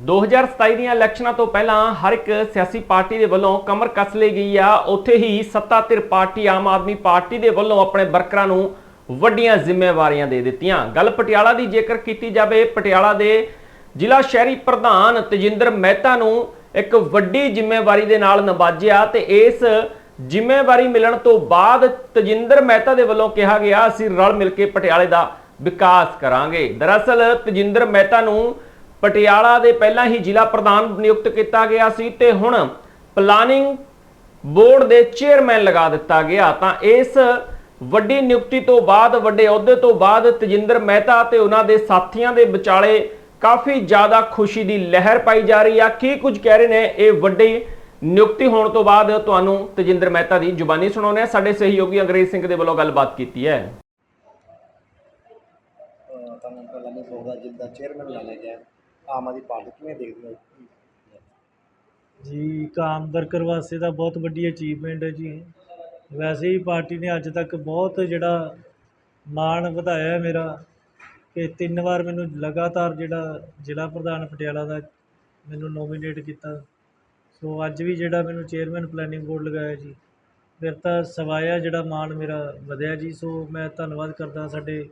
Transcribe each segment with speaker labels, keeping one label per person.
Speaker 1: 2027 ਦੀਆਂ ਇਲੈਕਸ਼ਨਾਂ ਤੋਂ ਪਹਿਲਾਂ ਹਰ ਇੱਕ ਸਿਆਸੀ ਪਾਰਟੀ ਦੇ ਵੱਲੋਂ ਕਮਰ ਕੱਸ ਲਈ ਗਈ ਆ। ਉੱਥੇ ਹੀ ਸੱਤਾ ਧਿਰ ਪਾਰਟੀ, ਆਮ ਆਦਮੀ ਪਾਰਟੀ ਦੇ ਵੱਲੋਂ ਆਪਣੇ ਵਰਕਰਾਂ ਨੂੰ ਵੱਡੀਆਂ ਜ਼ਿੰਮੇਵਾਰੀਆਂ ਦੇ ਦਿੱਤੀਆਂ। ਗੱਲ ਪਟਿਆਲਾ ਦੀ ਜੇਕਰ ਕੀਤੀ ਜਾਵੇ, ਪਟਿਆਲਾ ਦੇ ਜ਼ਿਲ੍ਹਾ ਸ਼ਹਿਰੀ ਪ੍ਰਧਾਨ ਤਜਿੰਦਰ ਮਹਿਤਾ ਨੂੰ ਇੱਕ ਵੱਡੀ ਜ਼ਿੰਮੇਵਾਰੀ ਦੇ ਨਾਲ ਨਵਾਜਿਆ ਤੇ ਇਸ ਜ਼ਿੰਮੇਵਾਰੀ ਮਿਲਣ ਤੋਂ ਬਾਅਦ ਤਜਿੰਦਰ ਮਹਿਤਾ ਦੇ ਵੱਲੋਂ ਕਿਹਾ ਗਿਆ, ਅਸੀਂ ਰਲ ਮਿਲ ਕੇ ਪਟਿਆਲੇ ਦਾ ਵਿਕਾਸ ਕਰਾਂਗੇ। ਦਰਅਸਲ ਤਜਿੰਦਰ ਮਹਿਤਾ ਨੂੰ ਪਟਿਆਲਾ ਦੇ ਪਹਿਲਾਂ ਹੀ ਜ਼ਿਲ੍ਹਾ ਪ੍ਰਧਾਨ ਨਿਯੁਕਤ ਕੀਤਾ ਗਿਆ ਸੀ ਤੇ ਹੁਣ ਪਲਾਨਿੰਗ ਬੋਰਡ ਦੇ ਚੇਅਰਮੈਨ ਲਗਾ ਦਿੱਤਾ ਗਿਆ। ਤਾਂ ਇਸ ਵੱਡੀ ਨਿਯੁਕਤੀ ਤੋਂ ਬਾਅਦ, ਵੱਡੇ ਅਹੁਦੇ ਤੋਂ ਬਾਅਦ ਤਜਿੰਦਰ ਮਹਿਤਾ ਤੇ ਉਹਨਾਂ ਦੇ ਸਾਥੀਆਂ ਦੇ ਵਿਚਾਲੇ ਕਾਫੀ ਜ਼ਿਆਦਾ ਖੁਸ਼ੀ ਦੀ ਲਹਿਰ ਪਾਈ ਜਾ ਰਹੀ ਆ। ਕੀ ਕੁਝ ਕਹਿ ਰਹੇ ਨੇ ਇਹ ਵੱਡੀ ਨਿਯੁਕਤੀ ਹੋਣ ਤੋਂ ਬਾਅਦ ਤੁਹਾਨੂੰ ਤਜਿੰਦਰ ਮਹਿਤਾ ਦੀ ਜ਼ੁਬਾਨੀ ਸੁਣਾਉਂਦੇ ਆ। ਸਾਡੇ ਸਹਿਯੋਗੀ ਅੰਗਰੇਜ਼ ਸਿੰਘ ਦੇ ਵੱਲੋਂ ਗੱਲਬਾਤ ਕੀਤੀ ਹੈ।
Speaker 2: ਤੁਹਾਨੂੰ ਪਹਿਲਾਂ ਨਹੀਂ ਬੋਲਦਾ ਜਿੱਦਾਂ ਚੇਅਰਮੈਨ ਲਾ ਲਿਆ ਗਿਆ ਆਮ ਆਦਮੀ ਪਾਰਟੀ ਕਿਵੇਂ ਦੇਖਦੇ ਹੋ?
Speaker 3: ਜੀ, ਕਾਮ ਵਰਕਰ ਵਾਸਤੇ ਤਾਂ ਬਹੁਤ ਵੱਡੀ ਅਚੀਵਮੈਂਟ ਹੈ ਜੀ। ਵੈਸੇ ਹੀ ਪਾਰਟੀ ਨੇ ਅੱਜ ਤੱਕ ਬਹੁਤ ਜਿਹੜਾ ਮਾਣ ਵਧਾਇਆ ਮੇਰਾ ਕਿ ਤਿੰਨ ਵਾਰ ਮੈਨੂੰ ਲਗਾਤਾਰ ਜਿਹੜਾ ਜ਼ਿਲ੍ਹਾ ਪ੍ਰਧਾਨ ਪਟਿਆਲਾ ਦਾ ਮੈਨੂੰ ਨੋਮੀਨੇਟ ਕੀਤਾ। ਸੋ ਅੱਜ ਵੀ ਜਿਹੜਾ ਮੈਨੂੰ ਚੇਅਰਮੈਨ ਪਲੈਨਿੰਗ ਬੋਰਡ ਲਗਾਇਆ ਜੀ, ਫਿਰ ਤਾਂ ਸਵਾਇਆ ਜਿਹੜਾ ਮਾਣ ਮੇਰਾ ਵਧਿਆ ਜੀ। ਸੋ ਮੈਂ ਧੰਨਵਾਦ ਕਰਦਾ ਸਾਡੇ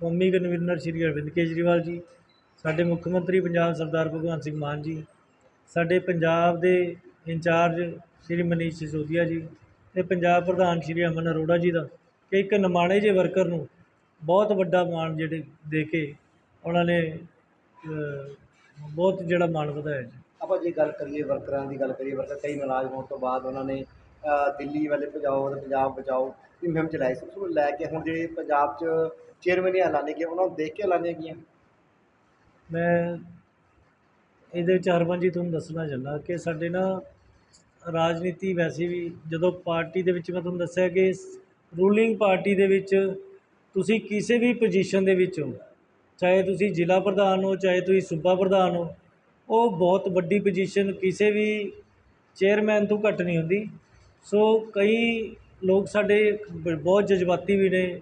Speaker 3: ਕੌਮੀ ਕਨਵੀਨਰ ਸ਼੍ਰੀ ਅਰਵਿੰਦ ਕੇਜਰੀਵਾਲ ਜੀ। ਸਾਡੇ ਮੁੱਖ ਮੰਤਰੀ ਪੰਜਾਬ ਸਰਦਾਰ ਭਗਵੰਤ ਸਿੰਘ ਮਾਨ ਜੀ, ਸਾਡੇ ਪੰਜਾਬ ਦੇ ਇੰਚਾਰਜ ਸ਼੍ਰੀ ਮਨੀਸ਼ ਸਿਸੋਦੀਆ ਜੀ ਅਤੇ ਪੰਜਾਬ ਪ੍ਰਧਾਨ ਸ਼੍ਰੀ ਅਮਨ ਅਰੋੜਾ ਜੀ ਦਾ ਕਿ ਇੱਕ ਨਿਮਾਣੇ ਜਿਹੇ ਵਰਕਰ ਨੂੰ ਬਹੁਤ ਵੱਡਾ ਮਾਣ ਜਿਹੜੇ ਦੇ ਕੇ ਉਹਨਾਂ ਨੇ ਬਹੁਤ ਜਿਹੜਾ ਮਾਣ ਵਧਾਇਆ ਜੀ।
Speaker 2: ਆਪਾਂ ਜੇ ਗੱਲ ਕਰੀਏ ਵਰਕਰਾਂ ਦੀ ਗੱਲ ਕਰੀਏ, ਵਰਕਰ ਕਈ ਨਾਰਾਜ਼ ਹੋਣ ਤੋਂ ਬਾਅਦ ਉਹਨਾਂ ਨੇ ਦਿੱਲੀ ਵਾਲੇ ਭਜਾਓ ਪੰਜਾਬ ਬਚਾਓ ਦੀ ਮੁਹਿੰਮ ਚਲਾਈ ਸੀ। ਉਸ ਨੂੰ ਲੈ ਕੇ ਹੁਣ ਜਿਹੜੇ ਪੰਜਾਬ 'ਚ ਚੇਅਰਮੈਨ ਐਲਾਨੇ ਗਏ, ਉਹਨਾਂ ਨੂੰ ਦੇਖ ਕੇ ਐਲਾਨੀਆਂ ਗਈਆਂ।
Speaker 3: ਮੈਂ ਇਹਦੇ ਵਿੱਚ ਹਰਮਨ ਜੀ ਤੁਹਾਨੂੰ ਦੱਸਣਾ ਚਾਹੁੰਦਾ ਕਿ ਸਾਡੇ ਨਾ ਰਾਜਨੀਤੀ ਵੈਸੇ ਵੀ ਜਦੋਂ ਪਾਰਟੀ ਦੇ ਵਿੱਚ ਮੈਂ ਤੁਹਾਨੂੰ ਦੱਸਿਆ ਕਿ ਰੂਲਿੰਗ ਪਾਰਟੀ ਦੇ ਵਿੱਚ ਤੁਸੀਂ ਕਿਸੇ ਵੀ ਪੋਜੀਸ਼ਨ ਦੇ ਵਿੱਚ ਹੋ, ਚਾਹੇ ਤੁਸੀਂ ਜ਼ਿਲ੍ਹਾ ਪ੍ਰਧਾਨ ਹੋ, ਚਾਹੇ ਤੁਸੀਂ ਸੂਬਾ ਪ੍ਰਧਾਨ ਹੋ, ਉਹ ਬਹੁਤ ਵੱਡੀ ਪੋਜੀਸ਼ਨ ਕਿਸੇ ਵੀ ਚੇਅਰਮੈਨ ਤੋਂ ਘੱਟ ਨਹੀਂ ਹੁੰਦੀ। ਸੋ ਕਈ ਲੋਕ ਸਾਡੇ ਬ- ਬਹੁਤ ਜਜ਼ਬਾਤੀ ਵੀ ਨੇ।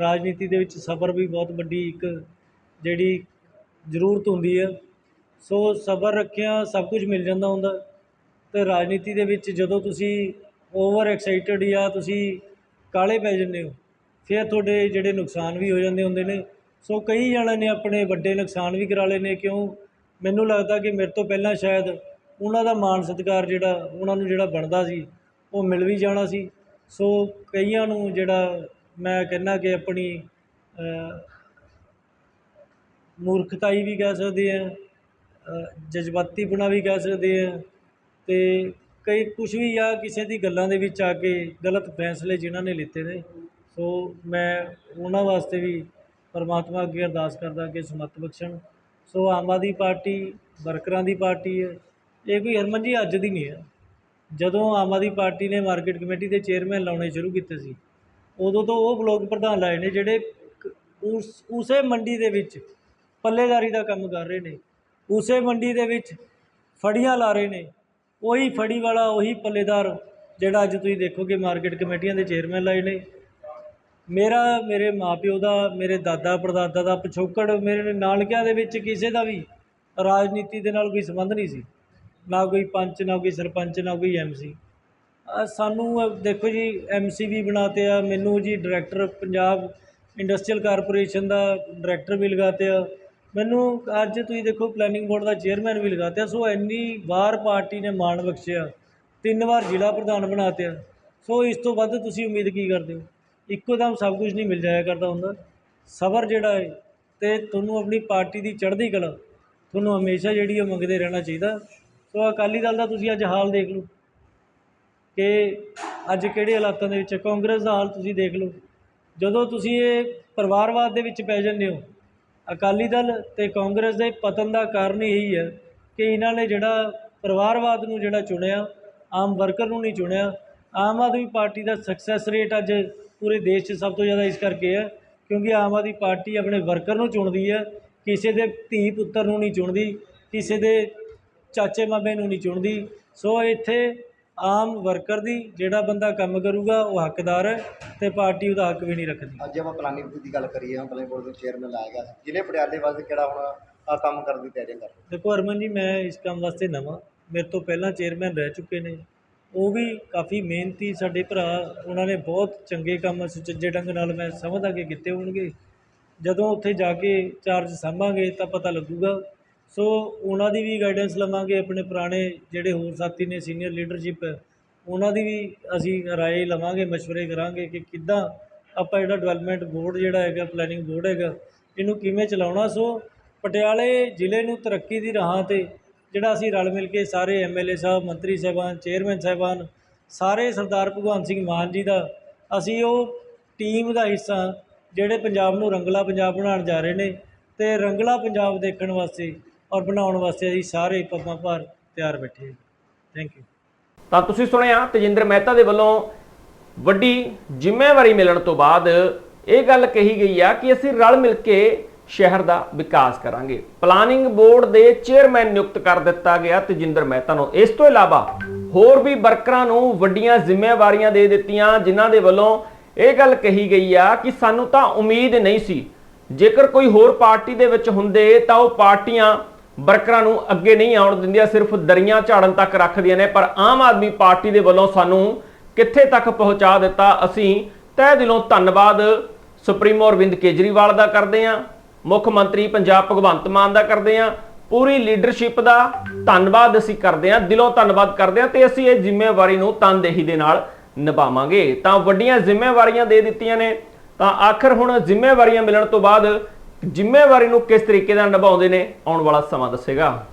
Speaker 3: ਰਾਜਨੀਤੀ ਦੇ ਵਿੱਚ ਸਬਰ ਵੀ ਬਹੁਤ ਵੱਡੀ ਇੱਕ ਜਿਹੜੀ ਜ਼ਰੂਰਤ ਹੁੰਦੀ ਹੈ ਸੋ ਸਬਰ ਰੱਖਿਆ, ਸਭ ਕੁਝ ਮਿਲ ਜਾਂਦਾ ਹੁੰਦਾ। ਅਤੇ ਰਾਜਨੀਤੀ ਦੇ ਵਿੱਚ ਜਦੋਂ ਤੁਸੀਂ ਓਵਰ ਐਕਸਾਈਟਡ ਜਾਂ ਤੁਸੀਂ ਕਾਲੇ ਪੈ ਜਾਂਦੇ ਹੋ, ਫਿਰ ਤੁਹਾਡੇ ਜਿਹੜੇ ਨੁਕਸਾਨ ਵੀ ਹੋ ਜਾਂਦੇ ਹੁੰਦੇ ਨੇ। ਸੋ ਕਈ ਜਣਾਂ ਨੇ ਆਪਣੇ ਵੱਡੇ ਨੁਕਸਾਨ ਵੀ ਕਰਾ ਲਏ ਨੇ। ਕਿਉਂ? ਮੈਨੂੰ ਲੱਗਦਾ ਕਿ ਮੇਰੇ ਤੋਂ ਪਹਿਲਾਂ ਸ਼ਾਇਦ ਉਹਨਾਂ ਦਾ ਮਾਣ ਸਤਿਕਾਰ ਜਿਹੜਾ, ਉਹਨਾਂ ਨੂੰ ਜਿਹੜਾ ਬਣਦਾ ਸੀ, ਉਹ ਮਿਲ ਵੀ ਜਾਣਾ ਸੀ। ਸੋ ਕਈਆਂ ਨੂੰ ਜਿਹੜਾ ਮੈਂ ਕਹਿੰਦਾ ਕਿ ਆਪਣੀ ਮੂਰਖਤਾਈ ਵੀ ਕਹਿ ਸਕਦੇ ਹਾਂ ਜਜ਼ਬਾਤੀ ਬਣਾ ਵੀ ਕਹਿ ਸਕਦੇ ਹਾਂ ਅਤੇ ਕਈ ਕੁਛ ਵੀ ਆ ਕਿਸੇ ਦੀ ਗੱਲਾਂ ਦੇ ਵਿੱਚ ਆ ਕੇ ਗਲਤ ਫੈਸਲੇ ਜਿਨ੍ਹਾਂ ਨੇ ਲਿੱਤੇ ਨੇ, ਸੋ ਮੈਂ ਉਹਨਾਂ ਵਾਸਤੇ ਵੀ ਪਰਮਾਤਮਾ ਅੱਗੇ ਅਰਦਾਸ ਕਰਦਾ ਕਿ ਸਮਤ ਬਖਸ਼ਣ। ਸੋ ਆਮ ਆਦਮੀ ਪਾਰਟੀ, ਵਰਕਰਾਂ ਦੀ ਪਾਰਟੀ ਹੈ, ਇਹ ਕੋਈ ਹਰਮਨ ਜੀ ਅੱਜ ਦੀ ਨਹੀਂ ਹੈ। ਜਦੋਂ ਆਮ ਆਦਮੀ ਪਾਰਟੀ ਨੇ ਮਾਰਕੀਟ ਕਮੇਟੀ ਦੇ ਚੇਅਰਮੈਨ ਲਾਉਣੇ ਸ਼ੁਰੂ ਕੀਤੇ ਸੀ, ਉਦੋਂ ਤੋਂ ਉਹ ਬਲੋਕ ਪ੍ਰਧਾਨ ਲਾਏ ਨੇ ਜਿਹੜੇ ਉਸ, ਉਸੇ ਮੰਡੀ ਦੇ ਵਿੱਚ ਪੱਲੇਦਾਰੀ ਦਾ ਕੰਮ ਕਰ ਰਹੇ ਨੇ। ਉਸੇ ਮੰਡੀ ਦੇ ਵਿੱਚ ਫੜੀਆਂ ਲਾ ਰਹੇ ਨੇ। ਉਹੀ ਫੜੀ ਵਾਲਾ, ਉਹੀ ਪੱਲੇਦਾਰ ਜਿਹੜਾ ਅੱਜ ਤੁਸੀਂ ਦੇਖੋਗੇ ਮਾਰਕੀਟ ਕਮੇਟੀਆਂ ਦੇ ਚੇਅਰਮੈਨ ਲਾਏ ਨੇ। ਮੇਰਾ, ਮੇਰੇ ਮਾਪਿਓ ਦਾ, ਮੇਰੇ ਦਾਦਾ ਪੜਦਾਦਾ ਦਾ, ਪਿਛੋਕੜ ਮੇਰੇ ਨਾਨਕਿਆਂ ਦੇ ਵਿੱਚ ਕਿਸੇ ਦਾ ਵੀ ਰਾਜਨੀਤੀ ਦੇ ਨਾਲ ਕੋਈ ਸੰਬੰਧ ਨਹੀਂ ਸੀ। ਨਾ ਕੋਈ ਪੰਚ, ਨਾ ਕੋਈ ਸਰਪੰਚ, ਨਾ ਕੋਈ ਐਮਸੀ ਸਾਨੂੰ ਦੇਖੋ ਜੀ ਐਮਸੀ ਵੀ ਬਣਾਤੇ ਆ। ਮੈਨੂੰ ਜੀ ਡਾਇਰੈਕਟਰ ਪੰਜਾਬ ਇੰਡਸਟਰੀਅਲ ਕਾਰਪੋਰੇਸ਼ਨ ਦਾ ਡਾਇਰੈਕਟਰ ਵੀ ਲਗਾਤੇ ਆ। ਮੈਨੂੰ ਅੱਜ ਤੁਸੀਂ ਦੇਖੋ ਪਲੈਨਿੰਗ ਬੋਰਡ ਦਾ ਚੇਅਰਮੈਨ ਵੀ ਲਗਾਤਿਆ ਸੋ ਇੰਨੀ ਵਾਰ ਪਾਰਟੀ ਨੇ ਮਾਣ ਬਖਸ਼ਿਆ। ਤਿੰਨ ਵਾਰ ਜ਼ਿਲ੍ਹਾ ਪ੍ਰਧਾਨ ਬਣਾਤੇ ਆ ਸੋ ਇਸ ਤੋਂ ਵੱਧ ਤੁਸੀਂ ਉਮੀਦ ਕੀ ਕਰਦੇ ਹੋ? ਇੱਕੋ ਦਮ ਸਭ ਕੁਝ ਨਹੀਂ ਮਿਲ ਜਾਇਆ ਕਰਦਾ ਹੁੰਦਾ। ਸਬਰ ਜਿਹੜਾ ਹੈ ਤੇ ਤੁਹਾਨੂੰ ਆਪਣੀ ਪਾਰਟੀ ਦੀ ਚੜ੍ਹਦੀ ਕਲਾ ਤੁਹਾਨੂੰ ਹਮੇਸ਼ਾ ਜਿਹੜੀ ਉਹ ਮੰਗਦੇ ਰਹਿਣਾ ਚਾਹੀਦਾ। ਸੋ ਅਕਾਲੀ ਦਲ ਦਾ ਤੁਸੀਂ ਅੱਜ ਹਾਲ ਦੇਖ ਲਓ ਕਿ ਅੱਜ ਕਿਹੜੇ ਹਾਲਾਤਾਂ ਦੇ ਵਿੱਚ ਕਾਂਗਰਸ ਦਾ ਹਾਲ ਤੁਸੀਂ ਦੇਖ ਲਓ। ਜਦੋਂ ਤੁਸੀਂ ਇਹ ਪਰਿਵਾਰਵਾਦ ਦੇ ਵਿੱਚ ਪੈ ਜਾਂਦੇ ਹੋ ਅਕਾਲੀ ਦਲ ਅਤੇ ਕਾਂਗਰਸ ਦੇ ਪਤਨ ਦਾ ਕਾਰਨ ਇਹੀ ਹੈ ਕਿ ਇਹਨਾਂ ਨੇ ਜਿਹੜਾ ਪਰਿਵਾਰਵਾਦ ਨੂੰ ਜਿਹੜਾ ਚੁਣਿਆ, ਆਮ ਵਰਕਰ ਨੂੰ ਨਹੀਂ ਚੁਣਿਆ, ਆਮ ਆਦਮੀ ਪਾਰਟੀ ਦਾ ਸਕਸੈਸ ਰੇਟ ਅੱਜ ਪੂਰੇ ਦੇਸ਼ 'ਚ ਸਭ ਤੋਂ ਜ਼ਿਆਦਾ ਇਸ ਕਰਕੇ ਹੈ ਕਿਉਂਕਿ ਆਮ ਆਦਮੀ ਪਾਰਟੀ ਆਪਣੇ ਵਰਕਰ ਨੂੰ ਚੁਣਦੀ ਹੈ, ਕਿਸੇ ਦੇ ਧੀ ਪੁੱਤਰ ਨੂੰ ਨਹੀਂ ਚੁਣਦੀ, ਕਿਸੇ ਦੇ ਚਾਚੇ ਮਾਮੇ ਨੂੰ ਨਹੀਂ ਚੁਣਦੀ। ਸੋ ਇੱਥੇ ਆਮ ਵਰਕਰ ਦੀ ਜਿਹੜਾ ਬੰਦਾ ਕੰਮ ਕਰੂਗਾ ਉਹ ਹੱਕਦਾਰ ਹੈ ਤੇ ਪਾਰਟੀ ਉਹਦਾ ਹੱਕ ਵੀ ਨਹੀਂ ਰੱਖਦੀ।
Speaker 2: ਅੱਜ ਆਪਾਂ ਪਲਾਨਿੰਗ ਦੀ ਗੱਲ ਕਰੀਏ ਹੁਣ ਪਲਾਨਿੰਗ ਬੋਰਡ ਦੇ ਚੇਅਰਮੈਨ ਲਾਇਆ ਗਿਆ ਜ਼ਿਲ੍ਹੇ ਪਟਿਆਲੇ ਵਾਸਤੇ ਕਿਹੜਾ ਹੁਣ ਅ, ਕੰਮ ਕਰਨ ਦੀ ਤਿਆਰੀਆਂ ਕਰ
Speaker 3: ਦੇਖੋ ਅਰਮਨ ਜੀ ਮੈਂ ਇਸ ਕੰਮ ਵਾਸਤੇ ਨਵਾਂ। ਮੇਰੇ ਤੋਂ ਪਹਿਲਾਂ ਚੇਅਰਮੈਨ ਰਹਿ ਚੁੱਕੇ ਨੇ। ਉਹ ਵੀ ਕਾਫੀ ਮਿਹਨਤੀ ਸਾਡੇ ਭਰਾ ਉਹਨਾਂ ਨੇ ਬਹੁਤ ਚੰਗੇ ਕੰਮ ਸੁਚੱਜੇ ਢੰਗ ਨਾਲ ਮੈਂ ਸਮਝਦਾ ਕਿ ਕੀਤੇ ਹੋਣਗੇ। ਜਦੋਂ ਉੱਥੇ ਜਾ ਕੇ ਚਾਰਜ ਸਾਂਭਾਂਗੇ ਤਾਂ ਪਤਾ ਲੱਗੂਗਾ ਸੋ ਉਹਨਾਂ ਦੀ ਵੀ ਗਾਈਡੈਂਸ ਲਵਾਂਗੇ, ਆਪਣੇ ਪੁਰਾਣੇ ਜਿਹੜੇ ਹੋਰ ਸਾਥੀ ਨੇ ਸੀਨੀਅਰ ਲੀਡਰਸ਼ਿਪ ਹੈ ਉਹਨਾਂ ਦੀ ਵੀ ਅਸੀਂ ਰਾਏ ਲਵਾਂਗੇ, ਮਸ਼ਵਰੇ ਕਰਾਂਗੇ ਕਿ ਕਿੱਦਾਂ ਆਪਾਂ ਜਿਹੜਾ ਡਿਵੈਲਪਮੈਂਟ ਬੋਰਡ ਜਿਹੜਾ ਹੈਗਾ ਪਲੈਨਿੰਗ ਬੋਰਡ ਹੈਗਾ, ਇਹਨੂੰ ਕਿਵੇਂ ਚਲਾਉਣਾ। ਸੋ ਪਟਿਆਲੇ ਜ਼ਿਲ੍ਹੇ ਨੂੰ ਤਰੱਕੀ ਦੀ ਰਾਹਾਂ ਤੇ ਜਿਹੜਾ ਅਸੀਂ ਰਲ ਮਿਲ ਕੇ ਸਾਰੇ ਐਮਐਲਏ ਸਾਹਿਬ, ਮੰਤਰੀ ਸਾਹਿਬਾਨ ਚੇਅਰਮੈਨ ਸਾਹਿਬਾਨ, ਸਾਰੇ ਸਰਦਾਰ ਭਗਵੰਤ ਸਿੰਘ ਮਾਨ ਜੀ ਦਾ ਅਸੀਂ ਉਹ ਟੀਮ ਦਾ ਹਿੱਸਾ ਜਿਹੜੇ ਪੰਜਾਬ ਨੂੰ ਰੰਗਲਾ ਪੰਜਾਬ ਬਣਾਉਣ ਜਾ ਰਹੇ ਨੇ ਤੇ ਰੰਗਲਾ ਪੰਜਾਬ ਦੇਖਣ ਵਾਸਤੇ ਔਰ ਬਣਾਉਣ ਵਾਸਤੇ ਅਸੀਂ ਸਾਰੇ ਪੱਬਾਂ ਭਾਰ ਤਿਆਰ ਬੈਠੇ ਥੈਂਕ ਯੂ
Speaker 1: ਤਾਂ ਤੁਸੀਂ ਸੁਣਿਆ, ਤੇਜਿੰਦਰ ਮਹਿਤਾ ਦੇ ਵੱਲੋਂ ਵੱਡੀ ਜ਼ਿੰਮੇਵਾਰੀ ਮਿਲਣ ਤੋਂ ਬਾਅਦ ਇਹ ਗੱਲ ਕਹੀ ਗਈ ਆ ਕਿ ਅਸੀਂ ਰਲ ਮਿਲ ਕੇ ਸ਼ਹਿਰ ਦਾ ਵਿਕਾਸ ਕਰਾਂਗੇ। ਪਲਾਨਿੰਗ ਬੋਰਡ ਦੇ ਚੇਅਰਮੈਨ ਨਿਯੁਕਤ ਕਰ ਦਿੱਤਾ ਗਿਆ ਤੇਜਿੰਦਰ ਮਹਿਤਾ ਨੂੰ। ਇਸ ਤੋਂ ਇਲਾਵਾ ਹੋਰ ਵੀ ਵਰਕਰਾਂ ਨੂੰ ਵੱਡੀਆਂ ਜ਼ਿੰਮੇਵਾਰੀਆਂ ਦੇ ਦਿੱਤੀਆਂ, ਜਿਨ੍ਹਾਂ ਦੇ ਵੱਲੋਂ ਇਹ ਗੱਲ ਕਹੀ ਗਈ ਆ ਕਿ ਸਾਨੂੰ ਤਾਂ ਉਮੀਦ ਨਹੀਂ ਸੀ। ਜੇਕਰ ਕੋਈ ਹੋਰ ਪਾਰਟੀ ਦੇ ਵਿੱਚ ਹੁੰਦੇ ਤਾਂ ਉਹ ਪਾਰਟੀਆਂ ਵਰਕਰਾਂ ਨੂੰ ਅੱਗੇ ਨਹੀਂ ਆਉਣ ਦਿੰਦੀਆਂ, ਸਿਰਫ ਦਰੀਆਂ ਝਾੜਨ ਤੱਕ ਰੱਖਦੀਆਂ ਨੇ, ਪਰ ਆਮ ਆਦਮੀ ਪਾਰਟੀ ਦੇ ਵੱਲੋਂ ਸਾਨੂੰ ਕਿੱਥੇ ਤੱਕ ਪਹੁੰਚਾ ਦਿੱਤਾ, ਅਸੀਂ ਤਹਿ ਦਿਲੋਂ ਧੰਨਵਾਦ ਸੁਪਰੀਮੋ ਅਰਵਿੰਦ ਕੇਜਰੀਵਾਲ ਦਾ ਕਰਦੇ ਹਾਂ, ਮੁੱਖ ਮੰਤਰੀ ਪੰਜਾਬ ਭਗਵੰਤ ਮਾਨ ਦਾ ਕਰਦੇ ਹਾਂ, ਪੂਰੀ ਲੀਡਰਸ਼ਿਪ ਦਾ ਧੰਨਵਾਦ ਅਸੀਂ ਕਰਦੇ ਹਾਂ, ਦਿਲੋਂ ਧੰਨਵਾਦ ਕਰਦੇ ਹਾਂ ਤੇ ਅਸੀਂ ਇਹ ਜ਼ਿੰਮੇਵਾਰੀ ਨੂੰ ਤਨਦੇਹੀ ਦੇ ਨਾਲ ਨਿਭਾਵਾਂਗੇ। ਤਾਂ ਵੱਡੀਆਂ ਜ਼ਿੰਮੇਵਾਰੀਆਂ ਦੇ ਦਿੱਤੀਆਂ ਨੇ, ਤਾਂ ਆਖਰ ਹੁਣ ਜ਼ਿੰਮੇਵਾਰੀਆਂ ਮਿਲਣ ਤੋਂ ਬਾਅਦ ਜ਼ਿੰਮੇਵਾਰੀ ਨੂੰ ਕਿਸ ਤਰੀਕੇ ਨਾਲ ਨਿਭਾਉਂਦੇ ਨੇ ਆਉਣ ਵਾਲਾ ਸਮਾਂ ਦੱਸੇਗਾ।